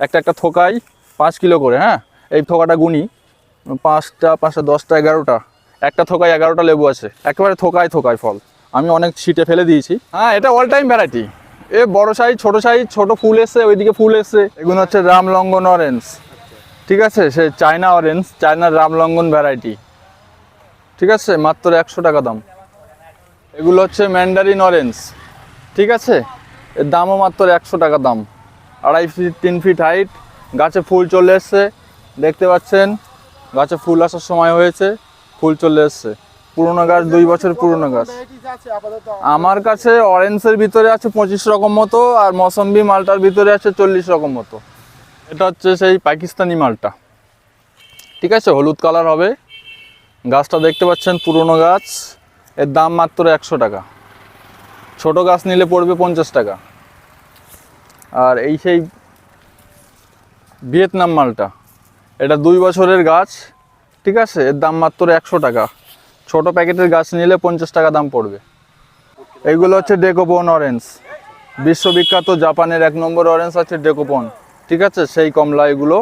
একটা একটা থোকাই পাঁচ কিলো করে হ্যাঁ? এই থোকাটা গুনি, পাঁচটা পাঁচটা, দশটা, এগারোটা, একটা থোকায় এগারোটা লেবু আছে, একেবারে থোকায় থোকায় ফল। আমি অনেক ছিটে ফেলে দিয়েছি। হ্যাঁ এটা অল টাইম ভ্যারাইটি এ বড় সাইজ, ছোট সাইজ, ছোট ফুল এসছে, ওইদিকে ফুল এসছে। এগুলো হচ্ছে রামলঙ্গন অরেঞ্জ ঠিক আছে? সে চায়না অরেঞ্জ চায়নার রামলঙ্গন ভ্যারাইটি ঠিক আছে? মাত্র একশো টাকা দাম। এগুলো হচ্ছে ম্যান্ডারিন অরেঞ্জ ঠিক আছে? এর দামও মাত্র একশো টাকা দাম। আড়াই ফিট তিন ফিট হাইট গাছে ফুল চলে এসছে। দেখতে পাচ্ছেন, গাছে ফুল আসার সময় হয়েছে, ফুল চলে এসছে। পুরোনো গাছ, দুই বছর পুরোনো গাছ। আমার কাছে অরেঞ্জের ভিতরে আছে পঁচিশ রকম মতো, আর মৌসম্বি মালটার ভিতরে আছে চল্লিশ রকম মতো। এটা হচ্ছে সেই পাকিস্তানি মালটা। ঠিক আছে, হলুদ কালার হবে। গাছটা দেখতে পাচ্ছেন, পুরোনো গাছ। এর দাম মাত্র একশো টাকা। ছোট গাছ নিলে পড়বে পঞ্চাশ টাকা। আর এই সেই ভিয়েতনাম মালটা, এটা দুই বছরের গাছ, ঠিক আছে? এর দাম মাত্র একশো টাকা। ছোট প্যাকেটের গাছ নিলে পঞ্চাশ টাকা দাম পড়বে। এইগুলো হচ্ছে ডেকোপন অরেঞ্জ। বিশ্ববিখ্যাত জাপানের এক নম্বর অরেঞ্জ আছে ডেকোপন, ঠিক আছে? সেই কমলা এগুলো।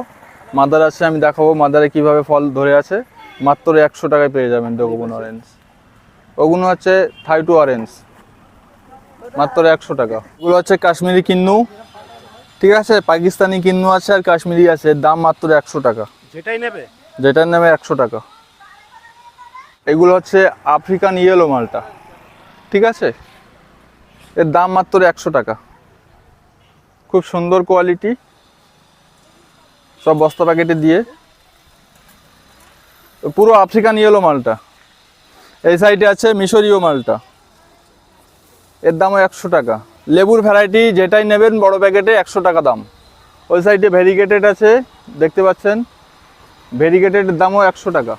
মাদার আছে আমি দেখাবো মাদারে কীভাবে ফল ধরে আছে। মাত্র একশো টাকায় পেয়ে যাবেন ডেকোপন অরেঞ্জ। ওগুলো হচ্ছে থাইটু অরেঞ্জ। মাত্র একশো টাকা। ওগুলো হচ্ছে কাশ্মীরি কিন্নু। ঠিক আছে পাকিস্তানি কিন্নু আছে আর কাশ্মীরি আছে এর দাম মাত্র একশো টাকা। যেটাই নেবে। যেটার নামে একশো টাকা। এগুলো হচ্ছে আফ্রিকান ইয়েলো মালটা। ঠিক আছে? এর দাম মাত্র একশো টাকা। খুব সুন্দর কোয়ালিটি সব বস্তা প্যাকেটে দিয়ে। পুরো আফ্রিকান ইয়েলো মালটা। এই সাইডে আছে মিশরীয় মালটা। এর দামও একশো টাকা। লেবুর ভ্যারাইটি যেটাই নেবেন বড় প্যাকেটে একশো টাকা দাম। ওই সাইডে ভেরিগেটেড আছে দেখতে পাচ্ছেন। ভেরিগেটেডের দামও একশো টাকা।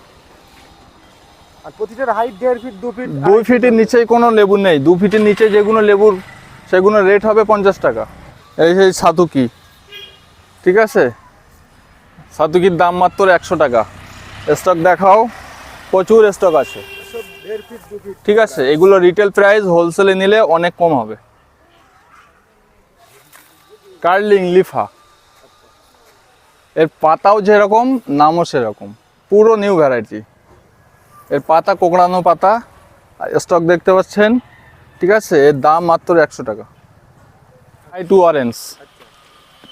আর প্রতিটার হাইট দেড় ফিট দু ফিট দুই ফিটের নিচে কোনো লেবু নেই। দু ফিটের নিচে যেগুলো লেবুর সেগুলো রেট হবে পঞ্চাশ টাকা। এই সেই সাতুকি। ঠিক আছে? সাতুকির দাম মাত্র একশো টাকা। স্টক দেখাও। প্রচুর স্টক আছে। ঠিক আছে? এগুলো রিটেল প্রাইস হোলসেলে নিলে অনেক কম হবে। কার্লিং লিফা। এর পাতাও যেরকম নামও সেরকম। পুরো নিউ ভ্যারাইটি এর পাতা কোকড়ানো পাতা স্টক দেখতে পাচ্ছেন ঠিক আছে? এর দাম মাত্র একশো টাকা। হাই টু অরেঞ্জ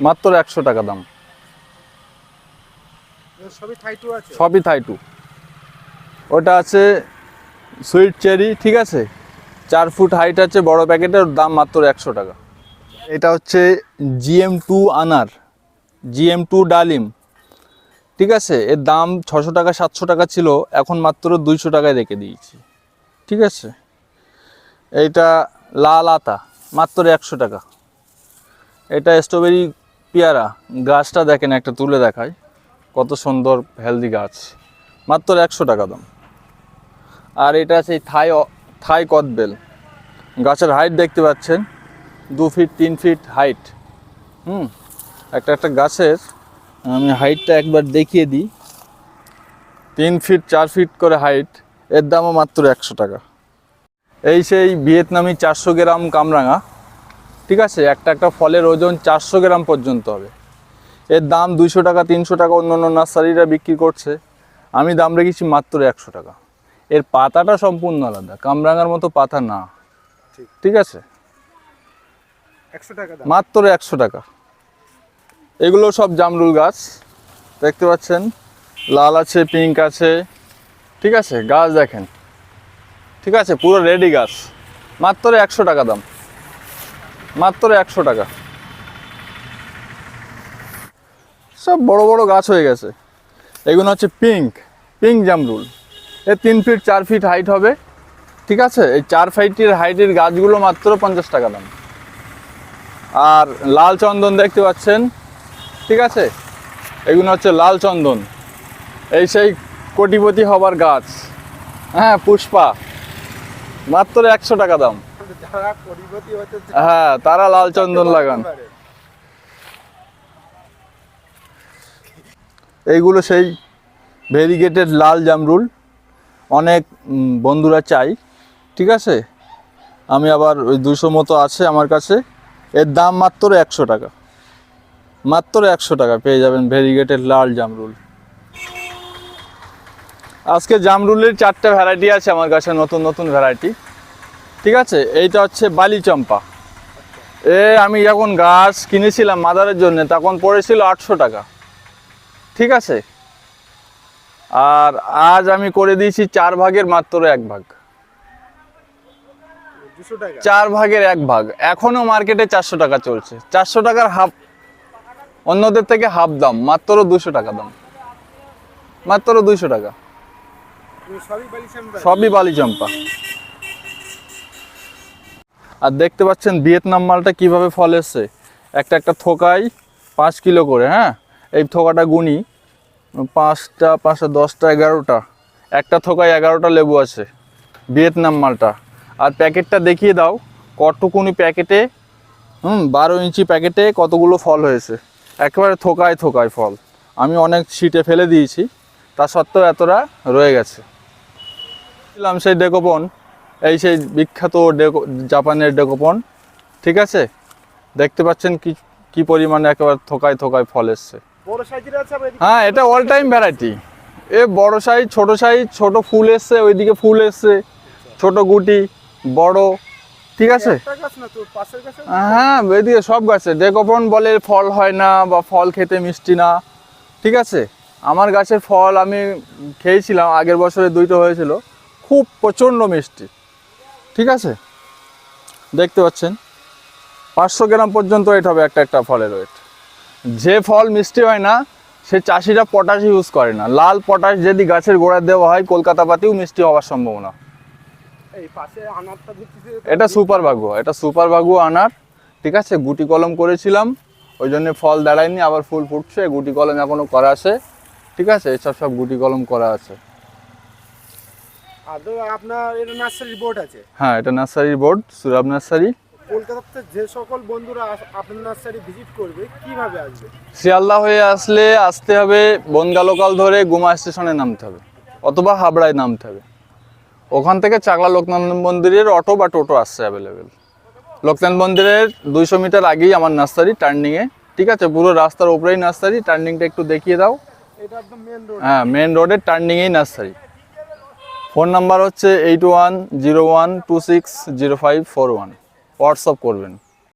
মাত্র একশো টাকা দাম। সবই সবই থাই টু ওটা আছে সুইট চেরি ঠিক আছে? চার ফুট হাইট আছে বড় প্যাকেটের দাম মাত্র একশো টাকা। এটা হচ্ছে জিএম টু আনার জিএম টু ডালিম। ঠিক আছে? এর দাম ছশো টাকা, সাতশো টাকা ছিল, এখন মাত্র দুইশো টাকায় রেখে দিয়েছি। ঠিক আছে? এইটা লাল আতা, মাত্র একশো টাকা। এটা স্ট্রবেরি পেয়ারা, গাছটা দেখেন, একটা তুলে দেখায় কত সুন্দর হেলদি গাছ। মাত্র একশো টাকা দাম। আর এটা সেই থাই থাই কদবেল। গাছের হাইট দেখতে পাচ্ছেন? দু ফিট তিন ফিট হাইট হুম একটা একটা গাছের আমি হাইটটা একবার দেখিয়ে দিই। তিন ফিট চার ফিট করে হাইট এর দামও মাত্র একশো টাকা। এই সেই ভিয়েতনামি চারশো গ্রাম কামরাঙা ঠিক আছে? একটা একটা ফলের ওজন চারশো গ্রাম পর্যন্ত হবে। এর দাম দুইশো টাকা তিনশো টাকা অন্য অন্য নার্সারিরা বিক্রি করছে। আমি দাম রেখেছি মাত্র একশো টাকা। এর পাতাটা সম্পূর্ণ আলাদা কামরাঙার মতো পাতা না। ঠিক। আছে? মাত্র একশো টাকা। এগুলো সব জামরুল গাছ, দেখতে পাচ্ছেন? লাল আছে পিঙ্ক আছে, ঠিক আছে? গাছ দেখেন। ঠিক আছে? পুরো রেডি গাছ। মাত্র একশো টাকা দাম। মাত্র একশো টাকা। সব বড় বড় গাছ হয়ে গেছে। এগুলো হচ্ছে পিঙ্ক পিঙ্ক জামরুল। এ তিন ফিট চার ফিট হাইট হবে। ঠিক আছে? এই চার ফিটের হাইটের গাছগুলো মাত্র পঞ্চাশ টাকা দাম। আর লাল চন্দন দেখতে পাচ্ছেন ঠিক আছে? এগুলো হচ্ছে লাল চন্দন। এই সেই কোটিপতি হবার গাছ। হ্যাঁ পুষ্পা। মাত্র একশো টাকা দাম। হ্যাঁ তারা লাল চন্দন লাগান। এইগুলো সেই ভেরিগেটেড লাল জামরুল। অনেক বন্ধুরা চাই ঠিক আছে? আমি আবার ওই দুশো মতো আছে আমার কাছে। এর দাম মাত্র একশো টাকা। মাত্র একশো টাকা পেয়ে যাবেন ভেরিগেটেড লাল জামরুল। আজকে জামরুলের চারটে ভ্যারাইটি আছে আমার কাছে, নতুন নতুন ভ্যারাইটি ঠিক আছে? এইটা হচ্ছে বালি চম্পা এ, আমি যখন গাছ কিনেছিলাম মাদারের জন্য, তখন পড়েছিল আটশো টাকা। ঠিক আছে? আর আজ আমি করে দিয়েছি চার ভাগের মাত্র এক ভাগ। চার ভাগের এক ভাগ। এখনও মার্কেটে চারশো টাকা চলছে। চারশো টাকার হাফ অন্যদের থেকে হাফ দাম মাত্র দুশো টাকা দাম। মাত্র দুইশো টাকা। সবই বালি চম্পা? আর দেখতে পাচ্ছেন ভিয়েতনাম মালটা কীভাবে ফল এসছে? একটা একটা থোকায় পাঁচ কিলো করে হ্যাঁ? এই থোকাটা গুনি পাঁচটা পাঁচটা দশটা এগারোটা। একটা থোকায় এগারোটা লেবু আছে ভিয়েতনাম মালটা। আর প্যাকেটটা দেখিয়ে দাও কতটুকুনি প্যাকেটে হুম বারো ইঞ্চি প্যাকেটে কতগুলো ফল হয়েছে। একেবারে থোকায় থোকায় ফল। আমি অনেক সিটে ফেলে দিয়েছি তা সত্ত্বেও এতটা রয়ে গেছে। ছিলাম সেই ডেকোপন এই সেই বিখ্যাত ডেকো জাপানের ডেকোপন ঠিক আছে? দেখতে পাচ্ছেন কি কি পরিমাণে একেবারে থোকায় থোকায় ফল এসছে। হ্যাঁ এটা অল টাইম ভ্যারাইটি এ বড় সাইজ ছোট সাইজ ছোট ফুল এসছে ওইদিকে ফুল এসছে ছোট গুটি বড়। ঠিক আছে? হ্যাঁ এদিকে সব গাছে। ডেকোপন বলে ফল হয় না বা ফল খেতে মিষ্টি না। ঠিক আছে? আমার গাছের ফল আমি খেয়েছিলাম আগের বছরে দুইটা হয়েছিল। খুব প্রচণ্ড মিষ্টি। ঠিক আছে? দেখতে পাচ্ছেন? পাঁচশো গ্রাম পর্যন্ত ওয়েট হবে একটা একটা ফলের ওয়েট যে ফল মিষ্টি হয় না সে চাষিরা পটাশ ইউজ করে না। লাল পটাশ যদি গাছের গোড়ায় দেওয়া হয় কলকাতা পাতিও মিষ্টি হওয়ার সম্ভাবনা। এই পাশে আনারটা দেখতেছি এটা সুপার বাগু এটা সুপার বাগু আনার ঠিক আছে? গুটি কলম করেছিলাম ওই জন্য ফল দাঁড়ায়নি আবার ফুল ফুটছে গুটি কলম এখনও করা আছে ঠিক আছে? এসব সব গুটি কলম করা আছে। আপনার এটা নার্সারি বোর্ড আছে? হ্যাঁ এটা নার্সারির বোর্ড সুরাব নার্সারি। কলকাতাতে যে সকল বন্ধুরা আপনার নার্সারি ভিজিট করবে কীভাবে আসবে? শিয়ালদা হয়ে আসলে আসতে হবে বনগা লোকাল ধরে গুমা স্টেশনে নামতে হবে অথবা হাবড়ায় নামতে হবে। ওখান থেকে চাকলা লোকনাথ মন্দিরের অটো বা টোটো আসছে অ্যাভেলেবেল লোকনাথ মন্দিরের দুইশো মিটার আগেই আমার নার্সারি টার্নিংয়ে ঠিক আছে? পুরো রাস্তার উপরেই নার্সারি টার্নিংটা একটু দেখিয়ে দাও। হ্যাঁ মেন রোডের টার্নিংয়েই নার্সারি। ফোন নাম্বার হচ্ছে eight one zero one two six zero five four one WhatsApp করবেন।